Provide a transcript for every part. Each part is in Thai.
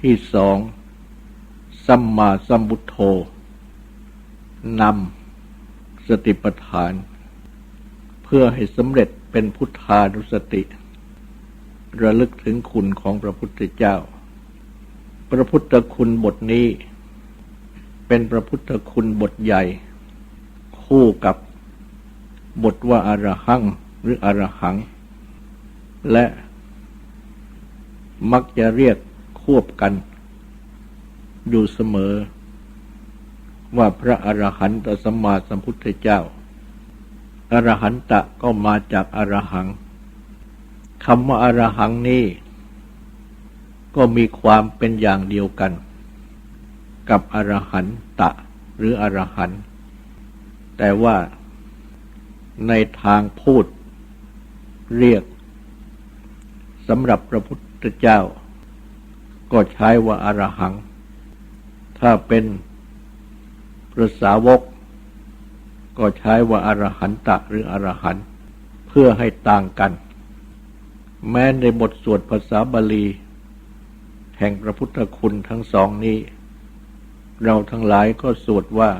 ที่สองสัมมาสัมพุทโธนำสติปัฏฐาน เพื่อให้สำเร็จเป็นพุทธานุสติ ระลึกถึงคุณของพระพุทธเจ้า พระพุทธคุณบทนี้ เป็นพระพุทธคุณบทใหญ่ คู่กับบทว่าอารหังหรืออรหัง และมักจะเรียก ควบกัน อยู่เสมอ ว่าพระอรหันตสัมมาสัมพุทธเจ้า อรหันตะก็มาจากอรหังคำว่าอรหังนี้ ก็มีความเป็นอย่างเดียวกัน กับอรหันตะหรืออรหันต์แต่ว่าในทางพูดเรียกสำหรับพระพุทธเจ้า ก็ใช้ว่าอารหัง ถ้าเป็นพระสาวก ก็ใช้ว่าอารหันตะหรืออรหันต์เพื่อให้ต่างกัน แม้ในบทสวดภาษาบาลี แห่งพระพุทธคุณทั้งสองนี้ เราทั้งหลายก็สวดว่า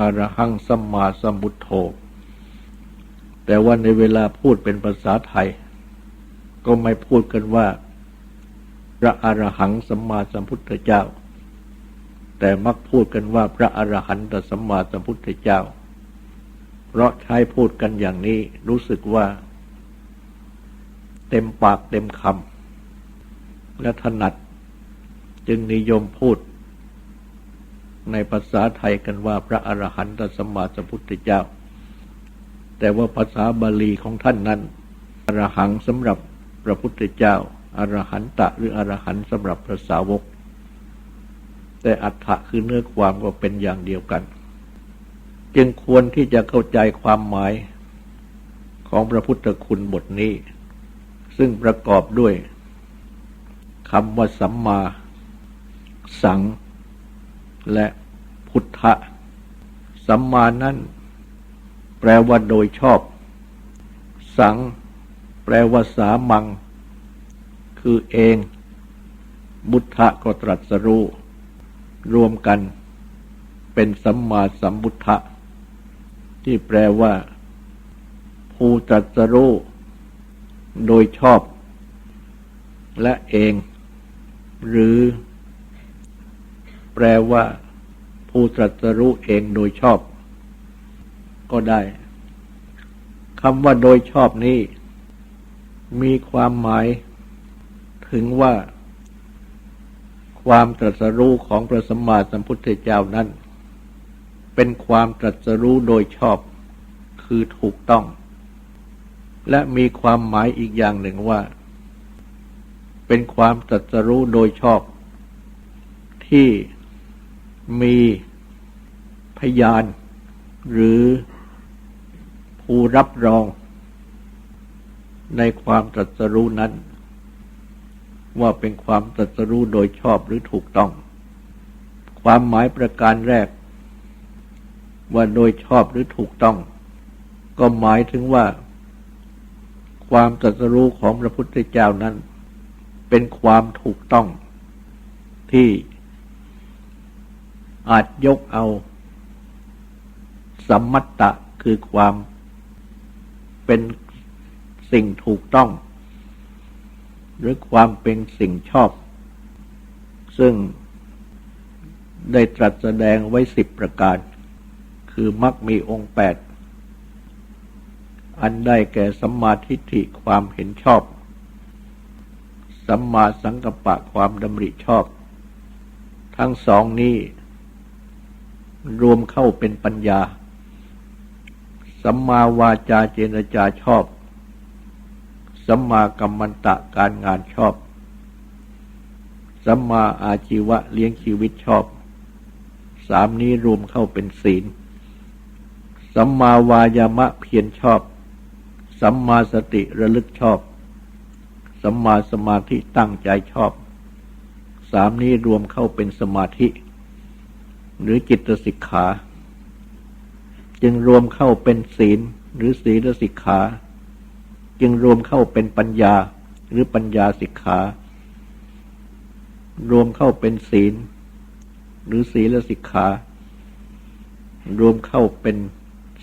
อารหังสัมมาสัมพุทโธแต่ว่าในเวลาพูดเป็นภาษาไทย ก็ไม่พูดกันว่า ระอรหังสัมมาสัมพุทธเจ้า แต่มักพูดกันว่าพระอรหันตสัมมาสัมพุทธเจ้า เพราะใช้พูดกันอย่างนี้รู้สึกว่า เต็มปากเต็มคำและถนัดจึงนิยมพูด ในภาษาไทยกันว่าพระอรหันตสัมมาสัมพุทธเจ้า แต่ว่าภาษาบาลีของท่านนั้นอรหังสำหรับพระพุทธเจ้า อรหันตะหรืออรหันต์สำหรับพระสาวก แต่อัฏฐะคือเนื้อความก็เป็นอย่างเดียวกัน จึงควรที่จะเข้าใจความหมายของพระพุทธคุณบทนี้ ซึ่งประกอบด้วยคำว่าสัมมา สัง และพุทธะ สัมมานั้นแปลว่าโดยชอบ สัง แปลว่าสามัง คือเอง บุทธะก็ตรัสรู้ รวมกันเป็นสัมมาสัมพุทธะ ที่แปลว่า ผู้ตรัสรู้ โดยชอบ และเอง หรือ แปลว่า ผู้ตรัสรู้เองโดยชอบ ก็ได้คำว่าโดยชอบนี้มีความหมาย ถึงว่า ความตรัสรู้ของพระสัมมาสัมพุทธเจ้านั้น เป็นความตรัสรู้โดยชอบคือถูกต้อง และมีความหมายอีกอย่างหนึ่งว่า เป็นความตรัสรู้โดยชอบ ที่มีพยาน หรือผู้รับรองในความตรัสรู้นั้น ว่าเป็นความตรัสรู้โดยชอบหรือถูกต้อง ความหมายประการแรก ว่าโดยชอบหรือถูกต้อง ก็หมายถึงว่า ความตรัสรู้ของพระพุทธเจ้านั้น เป็นความถูกต้อง ที่อาจยกเอาสัมมัตตะคือความเป็นสิ่งถูกต้อง หรือความเป็นสิ่งชอบ ซึ่งได้ตรัสแสดงไว้สิบประการ คือมักมีองค์แปด อันได้แก่สัมมาทิฏฐิความเห็นชอบ สัมมาสังกัปปะความดำริชอบ ทั้งสองนี้รวมเข้าเป็นปัญญา สัมมาวาจาเจรจาชอบ สัมมากัมมันตะการงานชอบ สัมมาอาชีวะเลี้ยงชีวิตชอบ สามนี้รวมเข้าเป็นศีล สัมมาวายามะเพียรชอบ สัมมาสติระลึกชอบ สัมมาสมาธิตั้งใจชอบ สามนี้รวมเข้าเป็นสมาธิ หรือจิตสิกขา จึงรวมเข้าเป็นศีลหรือศีลสิกขา จึงรวมเข้าเป็นปัญญาหรือปัญญาสิกขา รวมเข้าเป็นศีล หรือศีลสิกขา รวมเข้าเป็น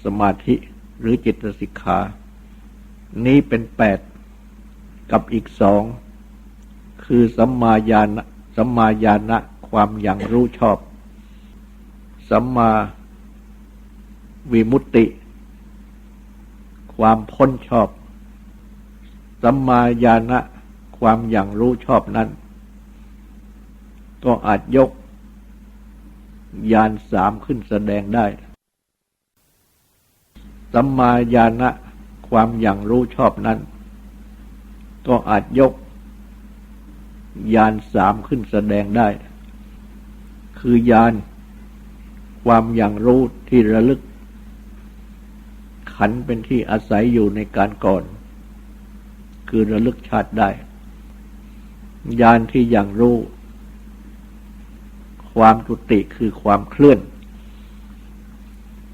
สมาธิหรือจิตสิกขา นี้เป็นแปดกับอีกสองคือสัมมาญาณสัมมาญาณะความอย่างรู้ชอบ สัมมาวิมุตติ ความพ้นชอบ สัมมาญาณะความอย่างรู้ชอบนั้น ก็อาจยกยานสามขึ้นแสดงได้สัมมาญาณะความอย่างรู้ชอบนั้น ก็อาจยกยานสามขึ้นแสดงได้ คือยานความอย่างรู้ที่ระลึก ขันเป็นที่อาศัยอยู่ในการก่อน คือระลึกชาติได้ยานที่อย่างรู้ ความจุติคือความเคลื่อน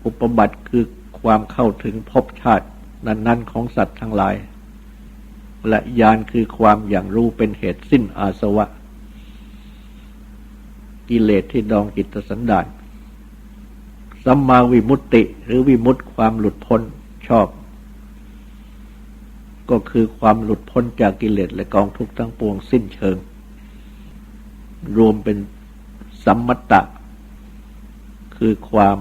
อุปบัติคือความเข้าถึงภพชาตินั้น ๆ ของสัตว์ทั้งหลาย และญาณคือความอย่างรู้เป็นเหตุสิ้นอาสวะ กิเลสที่ดองจิตสันดานสัมมาวิมุตติ หรือวิมุตติความหลุดพ้นชอบ ก็คือความหลุดพ้นจากกิเลสและกองทุกข์ทั้งปวงสิ้นเชิง รวมเป็นสัมมตะ คือความ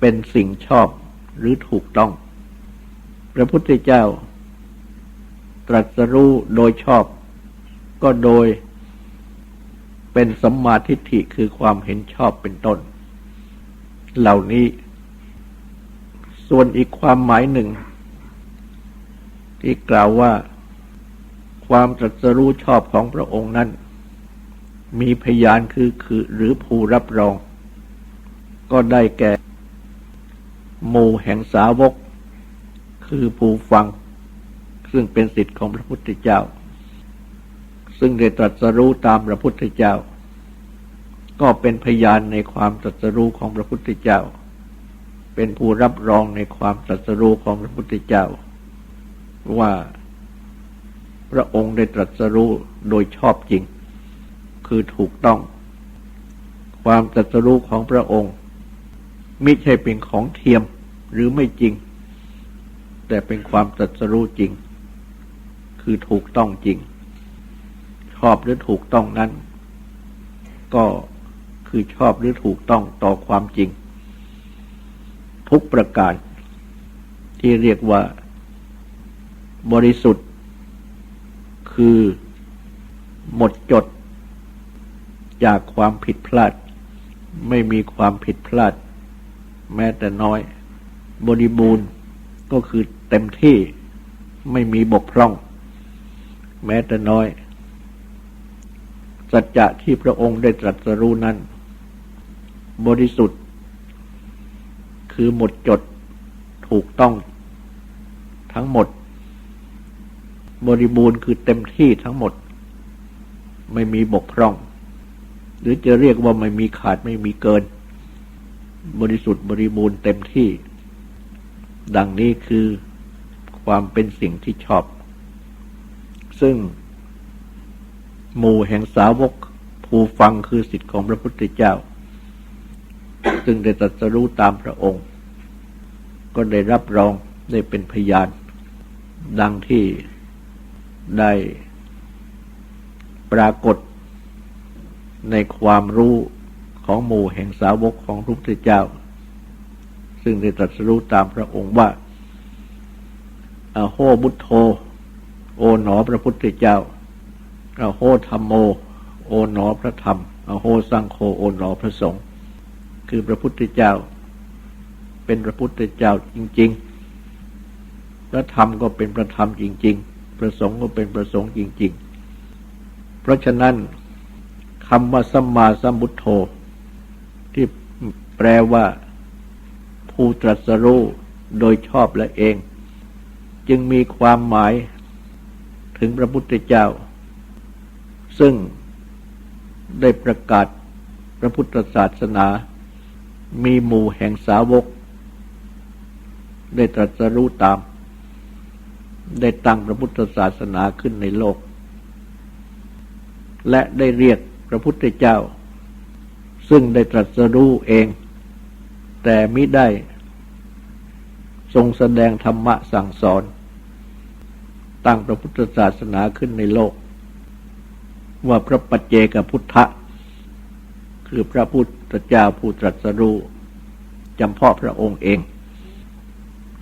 เป็นสิ่งชอบหรือถูกต้อง พระพุทธเจ้า ตรัสรู้โดยชอบ ก็โดยเป็นสัมมาทิฏฐิคือความเห็นชอบเป็นต้น เหล่านี้ ส่วนอีกความหมายหนึ่ง ที่กล่าวว่าความตรัสรู้ชอบของพระองค์นั้น มีพยานคือคือหรือผู้รับรอง ก็ได้แก่หมู่แห่งสาวก คือผู้ฟัง ซึ่งเป็นสิทธิ์ของพระพุทธเจ้า ซึ่งได้ตรัสรู้ตามพระพุทธเจ้า ก็เป็นพยานในความตรัสรู้ของพระพุทธเจ้า เป็นผู้รับรองในความตรัสรู้ของพระพุทธเจ้า ว่าพระองค์ได้ตรัสรู้โดยชอบจริง คือถูกต้อง ความตรัสรู้ของพระองค์ไม่ใช่เป็นของเทียมหรือไม่จริง แต่เป็นความตรัสรู้จริง คือถูกต้องจริง ชอบหรือถูกต้องนั้น ก็คือชอบหรือถูกต้องต่อความจริง ทุกประการที่เรียกว่า บริสุทธิ์ คือหมดจด จากความผิดพลาด ไม่มีความผิดพลาด แม้แต่น้อย บริบูรณ์ก็คือเต็มที่ไม่มีบกพร่อง แม้แต่น้อย สัจจะที่พระองค์ได้ตรัสรู้นั้น บริสุทธิ์ คือหมดจดถูกต้องทั้งหมด บริบูรณ์คือเต็มที่ทั้งหมด ไม่มีบกพร่อง หรือจะเรียกว่าไม่มีขาดไม่มีเกิน บริสุทธิ์บริบูรณ์เต็มที่ ดังนี้คือความเป็นสิ่งที่ชอบ ซึ่ง หมู่แห่งสาวกผู้ฟังคือสิทธิของพระพุทธเจ้า ซึ่งได้ตรัสรู้ตามพระองค์ ก็ได้รับรองได้เป็นพยาน ดังที่ ได้ปรากฏในความรู้ของหมู่แห่งสาวกของพระพุทธเจ้า ซึ่งได้ตรัสรู้ตามพระองค์ว่าอโหบุตโธ โอหนอพระพุทธเจ้าอโหธรรมโม โอหนอพระธรรมอโหสังโฆโอหนอพระสงฆ์คือพระพุทธเจ้า เป็นพระพุทธเจ้าจริง ๆ พระธรรมก็เป็นพระธรรมจริง ๆ พระสงฆ์ก็เป็นพระสงฆ์จริง ๆ เพราะฉะนั้นคำว่าสัมมาสัมพุทโธ ที่แปลว่าผู้ตรัสรู้โดยชอบและเอง จึงมีความหมายถึงพระพุทธเจ้า ซึ่งได้ประกาศพระพุทธศาสนา มีหมู่แห่งสาวก ได้ตรัสรู้ตาม ได้ตั้งพระพุทธศาสนาขึ้นในโลก และได้เรียกพระพุทธเจ้า ซึ่งได้ตรัสรู้เอง แต่มิได้ ทรงแสดงธรรมะสั่งสอน ตั้งพระพุทธศาสนาขึ้นในโลก ว่าพระปัจเจกพุทธะ คือพระพุทธเจ้าผู้ตรัสรู้จำเพาะพระองค์เอง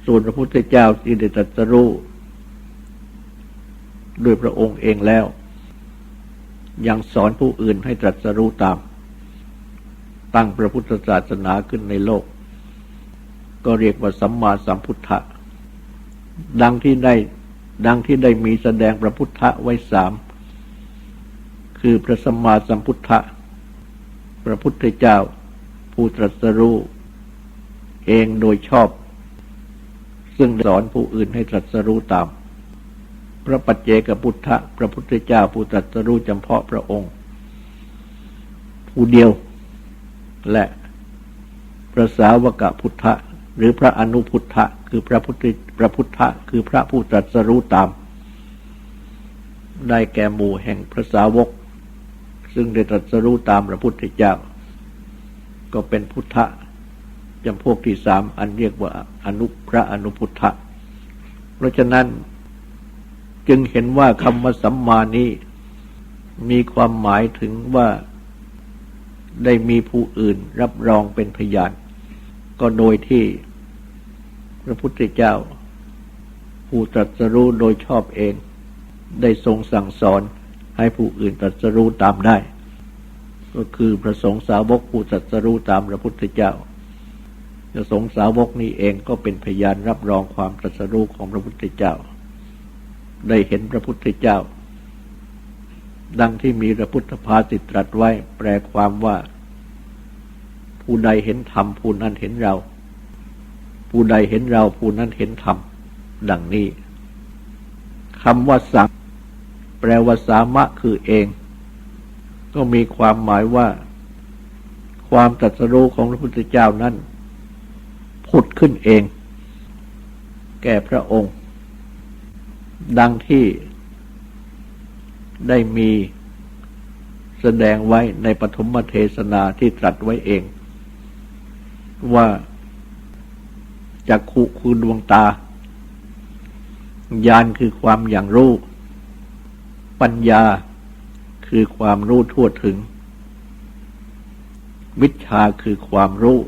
ส่วนพระพุทธเจ้าที่ได้ตรัสรู้ ด้วยพระองค์เองแล้ว ยังสอนผู้อื่นให้ตรัสรู้ตาม ตั้งพระพุทธศาสนาขึ้นในโลก ก็เรียกว่าสัมมาสัมพุทธะดังที่ได้ดังที่ได้มีแสดงพระพุทธะไว้สาม คือพระสัมมาสัมพุทธะพระพุทธเจ้า ผู้ตรัสรู้เองโดยชอบ ซึ่งสอนผู้อื่นให้ตรัสรู้ตาม พระปัจเจกพุทธะพระพุทธเจ้าผู้ตรัสรู้จำเพาะพระองค์ ผู้เดียวและพระสาวกพุทธะหรือพระอนุพุทธะคือพระพุทธพระพุทธะคือพระผู้ตรัสรู้ตาม ได้แก่หมู่แห่งพระสาวก ซึ่งได้ตรัสรู้ตามพระพุทธเจ้า ก็เป็นพุทธะจำพวกที่สามอันเรียกว่าอนุพระอนุพุทธะเพราะฉะนั้น จึงเห็นว่าคำว่าสัมมานี้ มีความหมายถึงว่าได้มีผู้อื่นรับรองเป็นพยาน ก็โดยที่พระพุทธเจ้า ผู้ตรัสรู้โดยชอบเอง ได้ทรงสั่งสอนให้ผู้อื่นตรัสรู้ตามได้ ก็คือพระสงฆ์สาวกผู้ตรัสรู้ตามพระพุทธเจ้าจะสงฆ์สาวกนี้เองก็เป็นพยานรับรองความตรัสรู้ของพระพุทธเจ้า ได้เห็นพระพุทธเจ้า ดังที่มีพระพุทธภาสิตรัสไว้ แปลความว่า ผู้ใดเห็นธรรมผู้นั้นเห็นเรา ผู้ใดเห็นเราผู้นั้นเห็นธรรมดังนี้คำว่าสังแปลว่าสามะคือเอง ก็มีความหมายว่า ความตรัสรู้ของพระพุทธเจ้านั้นผุดขึ้นเอง แก่พระองค์ ดังที่ได้มีแสดงไว้ในปฐมเทศนาที่ตรัสไว้เอง ว่าจักขุคือดวงตา ญาณคือความอย่างรู้ ปัญญาคือความรู้ทั่วถึง วิชาคือความรู้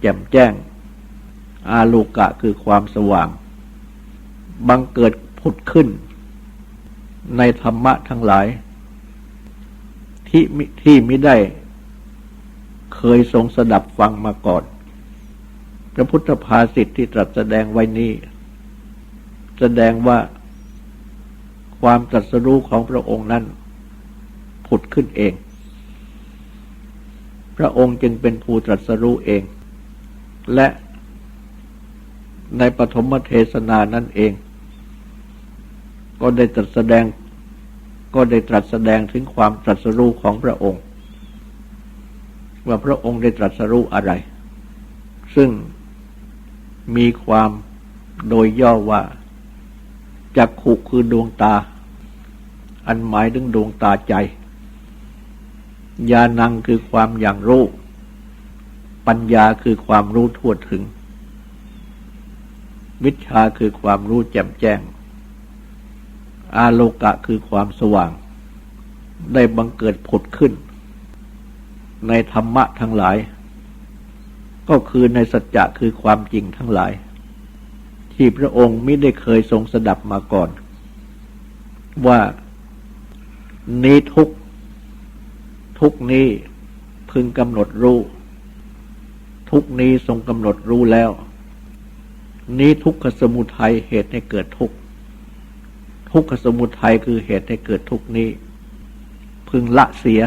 แจ่มแจ้ง อาลูกะคือความสว่าง บังเกิดผุดขึ้น ในธรรมะทั้งหลาย ที่ที่ไม่ได้ เคยทรงสดับฟังมาก่อน พระพุทธภาษิที่ตรัสแสดงไว้นี้ แสดงว่าความตรัสรู้ของพระองค์นั้น ผุดขึ้นเอง พระองค์จึงเป็นผู้ตรัสรู้เอง และในปฐมเทศนานั่นเอง ก็ได้ตรัสแสดง ก็ได้ตรัสแสดงถึงความตรัสรู้ของพระองค์ ว่าพระองค์ได้ตรัสรู้อะไร ซึ่งมีความโดยย่อว่าจักขุคือดวงตา อันหมายถึงดวงตาใจ ญาณังคือความอย่างรู้ ปัญญาคือความรู้ทั่วถึง วิชาคือความรู้แจ่มแจ้ง อาโลกะคือความสว่าง ได้บังเกิดผุดขึ้น ในธรรมะทั้งหลาย ก็คือในสัจจะคือความจริงทั้งหลาย ที่พระองค์ไม่ได้เคยทรงสดับมาก่อน ว่านี้ทุกทุกนี้พึงกำหนดรู้ ทุกนี้ทรงกำหนดรู้แล้ว นี้ทุกขสมุทัยเหตุให้เกิดทุก ทุกขสมุทัยคือเหตุให้เกิดทุกนี้ พึงละเสีย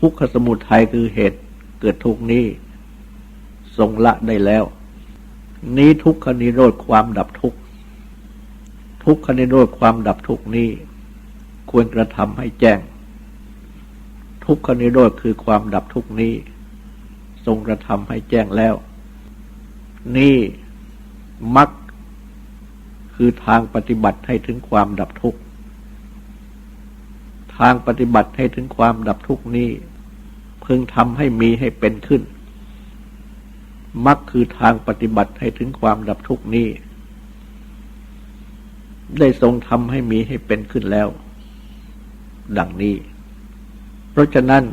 ทุกขสมุทัยคือเหตุเกิดทุกนี้ ทรงละได้แล้ว นี้ทุกขนิโรธความดับทุกทุกขนิโรธความดับทุกนี้ ควรกระทำให้แจ้ง ทุกขนิโรธคือความดับทุกนี้ ทรงกระทำให้แจ้งแล้ว นี่มัก คือทางปฏิบัติให้ถึงความดับทุกข์ ทางปฏิบัติให้ถึงความดับทุกข์นี้ พึงทำให้มีให้เป็นขึ้นมักคือทางปฏิบัติให้ถึงความดับทุกข์นี้ ได้ทรงทำให้มีให้เป็นขึ้นแล้ว ดังนี้ เพราะฉะนั้น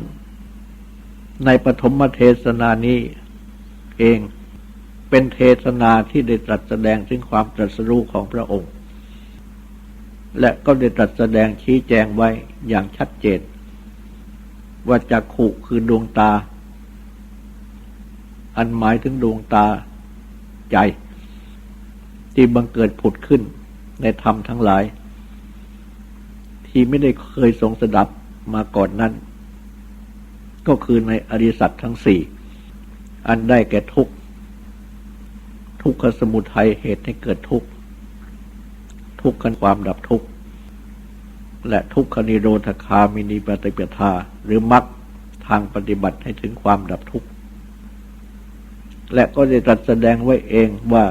ในปฐมเทศนานี้เอง เป็นเทศนาที่ได้ตรัสแสดงถึงความตรัสรู้ของพระองค์ และก็ได้ตรัสแสดงชี้แจงไว้อย่างชัดเจน ว่าจักขุคือดวงตา อันหมายถึงดวงตาใจ ที่บังเกิดผุดขึ้นในธรรมทั้งหลาย ที่ไม่ได้เคยทรงสดับมาก่อนนั้น ก็คือในอริสัตทั้งสี่ อันได้แก่ทุก ทุกขสมุทัยเหตุให้เกิดทุกข์ทุกขันความดับทุกข์และทุกขนิโรธคามินีปฏิปทา หรือมรรคทางปฏิบัติให้ถึงความดับทุกข์และก็ได้ตรัสแสดงไว้เองว่า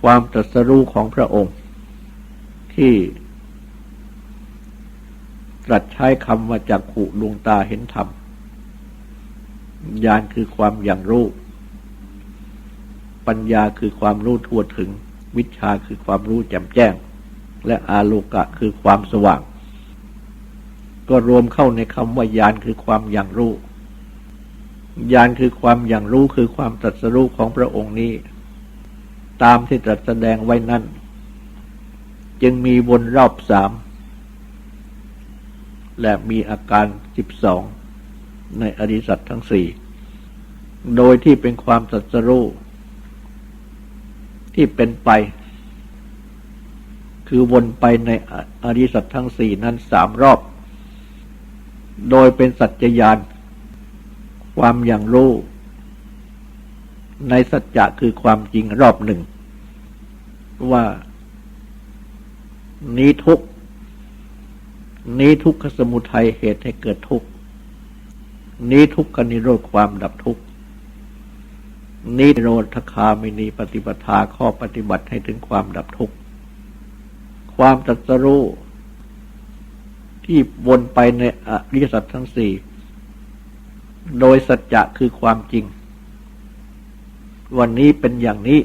ความตรัสรู้ของพระองค์ ที่ตรัสใช้คำว่าจากขุดวงตาเห็นธรรมญาณคือความอย่างรู้ ปัญญาคือความรู้ทั่วถึง วิชาคือความรู้แจ่มแจ้ง และอาโลกะคือความสว่าง ก็รวมเข้าในคำว่าญาณคือความอย่างรู้ญาณคือความอย่างรู้คือความตรัสรู้ของพระองค์นี้ ตามที่ตรัสแสดงไว้นั้นจึงมีวนรอบสามและมีอาการสิบสองในอริสัตทั้งสี่ โดยที่เป็นความสัจรู้ ที่เป็นไป คือวนไปในอริสัตทั้งสี่นั้นสามรอบ โดยเป็นสัจจยาน ความอย่างรู้ ในสัจจะคือความจริงรอบหนึ่ง ว่า นี้ทุกนี้ทุกขสมุทัยเหตุให้เกิดทุกนี้ทุกขนิโรธความดับทุกข นี้โรธคามินีปฏิปทาข้อปฏิบัติให้ถึงความดับทุกข์ ความตัสรู้ที่วนไปในอริยสัจทั้งสี่ โดยสัจจะคือความจริง วันนี้เป็นอย่างนี้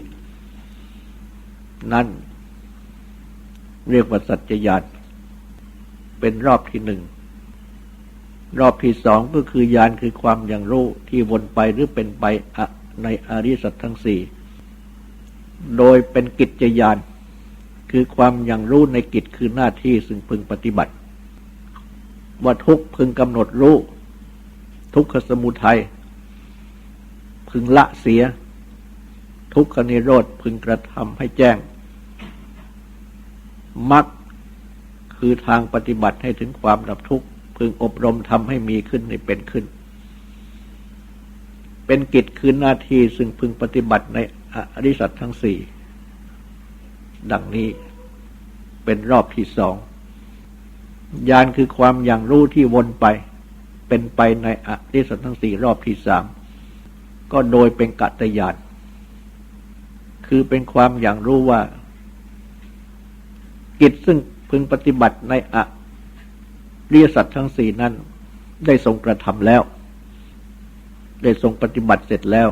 นั่นเรียกว่าสัจจญาณเป็นรอบที่หนึ่ง รอบที่สองก็คือยานคือความอย่างรู้ที่วนไปหรือเป็นไปอ ในอริสัตทั้งสี่ โดยเป็นกิจยาน คือความอย่างรู้ในกิจคือหน้าที่ซึ่งพึงปฏิบัติ ว่าทุกพึงกำหนดรู้ ทุกขสมุทัย พึงละเสีย ทุกขนิโรธพึงกระทำให้แจ้งมักคือทางปฏิบัติให้ถึงความดับทุกข์ พึงอบรมทำให้มีขึ้นในเป็นขึ้น เป็นกิจคือหน้าที่ซึ่งพึงปฏิบัติในอริสัตทั้งสี่ดังนี้เป็นรอบที่สองยานคือความอย่างรู้ที่วนไป เป็นไปในอริสัตทั้งสี่รอบที่สามก็โดยเป็นกัตยานคือเป็นความอย่างรู้ว่า กิจซึ่งพึงปฏิบัติในอริยสัตว์ทั้งสี่นั้น ได้ทรงกระทำแล้ว ได้ทรงปฏิบัติเสร็จแล้ว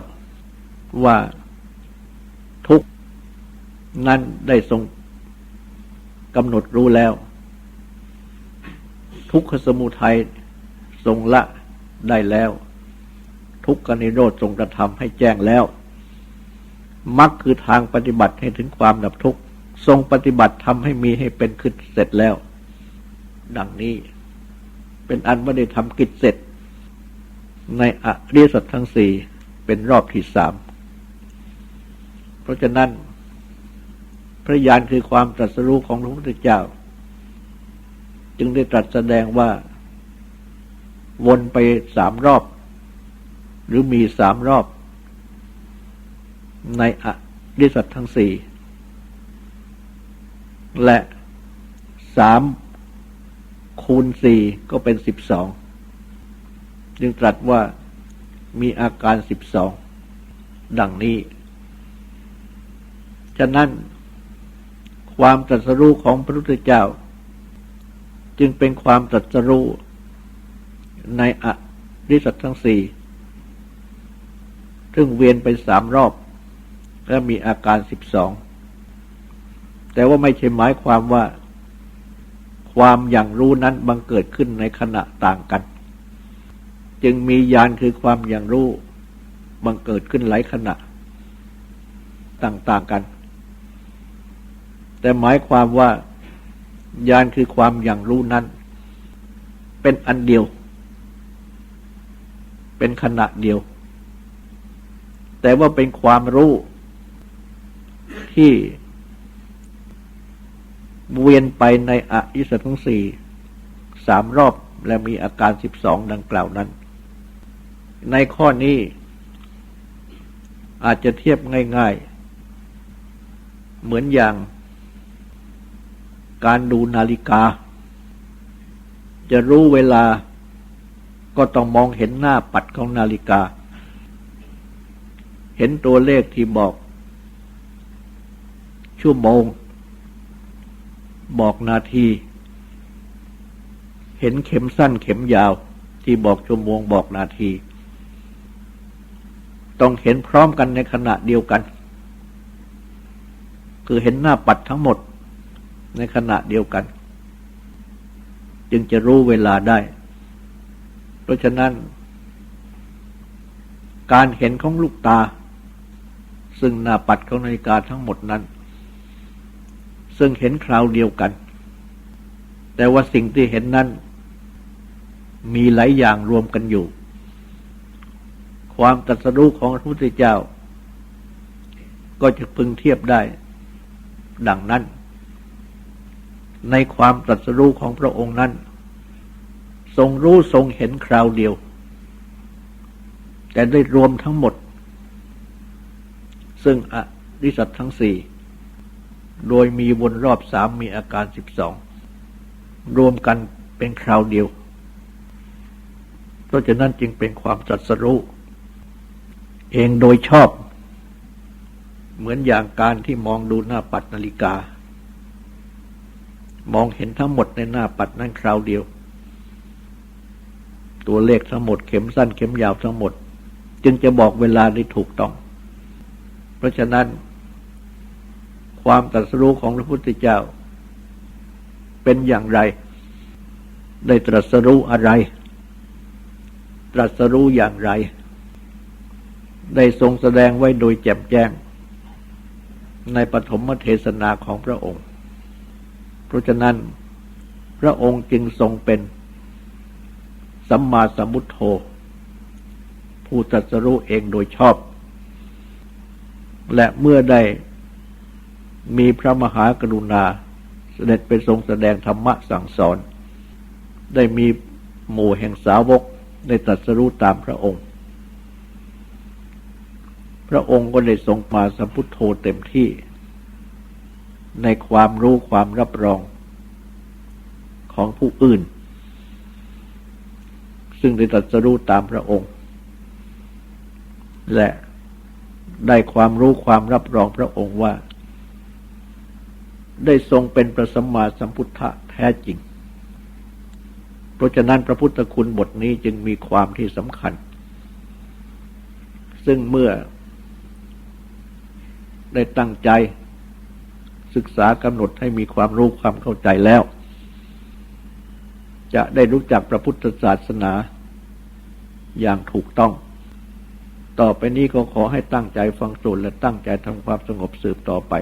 ว่าทุกนั้นได้ทรงกำหนดรู้แล้ว ทุกขสมุทัยทรงละได้แล้ว ทุกขนิโรธทรงกระทำให้แจ้งแล้วมรรคคือทางปฏิบัติให้ถึงความดับทุกข์ทรงปฏิบัติทำให้มีให้เป็นขึ้นเสร็จแล้ว ดังนี้ เป็นอันไม่ได้ทำกิจเสร็จ ในอริยสัจทั้งสี่เป็นรอบที่สาม เพราะฉะนั้น พระญาณคือความตรัสรู้ของพระพุทธเจ้า จึงได้ตรัสแสดงว่า วนไปสามรอบ หรือมีสามรอบ ในอริยสัจทั้งสี่และสามคูณสี่ก็เป็นสิบสอง จึงตรัสว่ามีอาการสิบสองดังนี้ ฉะนั้น ความตรัสรู้ของพระพุทธเจ้า จึงเป็นความตรัสรู้ในอริสัตทั้งสี่ซึ่งเวียนไปสามรอบและมีอาการสิบสอง แต่ว่าไม่ใช่หมายความว่า ความอย่างรู้นั้นบังเกิดขึ้นในขณะต่างกัน จึงมียานคือความอย่างรู้บังเกิดขึ้นหลายขณะ ต่างๆกัน แต่หมายความว่ายานคือความอย่างรู้นั้น เป็นอันเดียว เป็นขณะเดียว แต่ว่าเป็นความรู้ที่เวียนไปในออิสทั้งสี่สามรอบและมีอาการสิบสองดังกล่าวนั้น ในข้อนี้ อาจจะเทียบง่ายๆ เหมือนอย่างการดูนาฬิกา จะรู้เวลาก็ต้องมองเห็นหน้าปัดของนาฬิกา เห็นตัวเลขที่บอก ชั่วโมง บอกนาที เห็นเข็มสั้นเข็มยาวที่บอกชั่วโมงบอกนาที ต้องเห็นพร้อมกันในขณะเดียวกัน คือเห็นหน้าปัดทั้งหมดในขณะเดียวกัน จึงจะรู้เวลาได้ เพราะฉะนั้น การเห็นของลูกตา ซึ่งหน้าปัดของนาฬิกาทั้งหมดนั้น ซึ่งเห็นคราวเดียวกัน แต่ว่าสิ่งที่เห็นนั้น มีหลายอย่างรวมกันอยู่ ความตรัสรู้ของพระพุทธเจ้า ก็จะพึงเทียบได้ ดังนั้น ในความตรัสรู้ของพระองค์นั้น ทรงรู้ทรงเห็นคราวเดียว แต่ได้รวมทั้งหมด ซึ่งอริสัตทั้งสี่โดยมีวนรอบสามมีอาการสิบสองรวมกันเป็นคราวเดียว เพราะฉะนั้นจึงเป็นความจัดสรู้ เองโดยชอบ เหมือนอย่างการที่มองดูหน้าปัดนาฬิกา มองเห็นทั้งหมดในหน้าปัดนั่นคราวเดียว ตัวเลขทั้งหมดเข็มสั้นเข็มยาวทั้งหมด จึงจะบอกเวลาได้ถูกต้อง เพราะฉะนั้น ความตรัสรู้ของพระพุทธเจ้า เป็นอย่างไร ได้ตรัสรู้อะไร ตรัสรู้อย่างไร ได้ทรงแสดงไว้โดยแจ่มแจ้ง ในปฐมเทศนาของพระองค์ เพราะฉะนั้น พระองค์จึงทรงเป็น สัมมาสัมพุทโธ ผู้ตรัสรู้เองโดยชอบ และเมื่อได้มีพระมหากรุณาเสด็จไปทรงแสดงธรรมะสั่งสอน ได้มีหมู่แห่งสาวกได้ตัสรู้ตามพระองค์ พระองค์ก็ได้ทรงมาสัมพุทโธเต็มที่ ในความรู้ความรับรองของผู้อื่น ซึ่งได้ตัดสรู้ตามพระองค์ และได้ความรู้ความรับรองพระองค์ว่า ได้ทรงเป็นพระสัมมาสัมพุทธะแท้จริง เพราะฉะนั้นพระพุทธคุณบทนี้จึงมีความที่สำคัญ ซึ่งเมื่อ ได้ตั้งใจ ศึกษากำหนดให้มีความรู้ความเข้าใจแล้ว จะได้รู้จักพระพุทธศาสนาอย่างถูกต้อง ต่อไปนี้ก็ขอให้ตั้งใจฟังสูตรและตั้งใจทำความสงบสืบต่อไป